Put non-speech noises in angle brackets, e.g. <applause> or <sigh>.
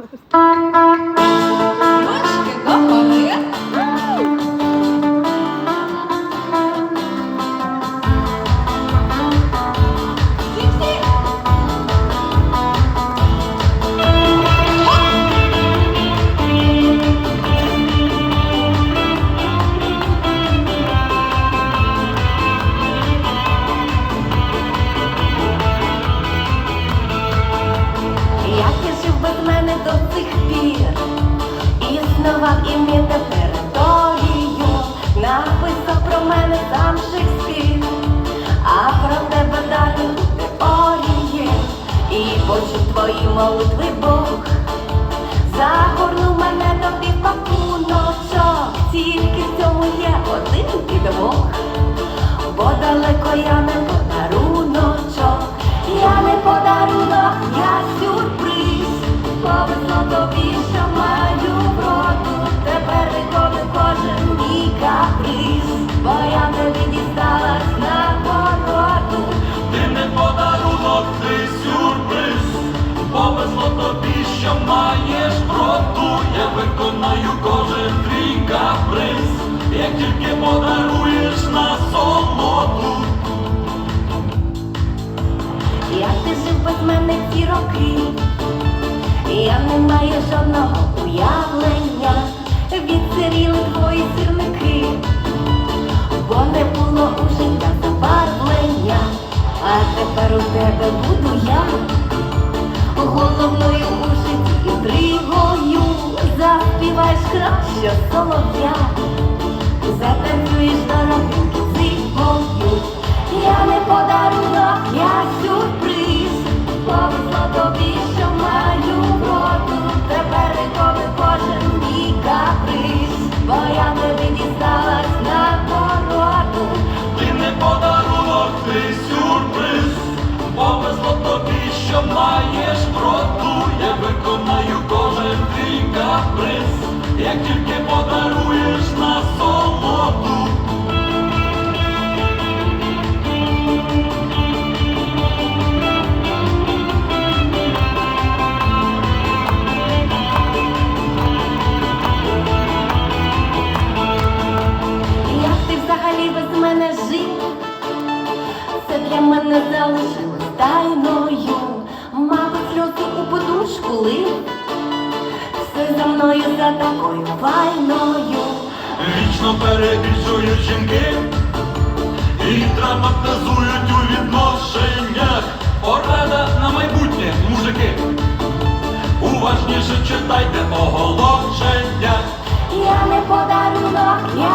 Gracias. <laughs> існував і мій тепер територію, написав про мене сам Шекспір, а про тебе далі теорії, і почув твої молитви Бог, загорнув мене до півпакуночок, тільки в цьому є один підвох, бо далеко я не каприз, як тільки подаруєш на солоду. Як ти жив без мене ці роки, я не маю жодного уявлення, відсиріли твої сірники, бо не було у життя забарвлення, а тепер у тебе буду краще солов'я, затанцюєш дорогеньки зимою. Я не подарунок, я сюрприз, мене залишилось тайною. Мабуть, сльози у подушку лив. Все за мною за такою файною. Вічно перебільшують жінки і драматизують у відношеннях. Порада на майбутнє, мужики. Уважніше читайте оголошення. Я не подарунок, я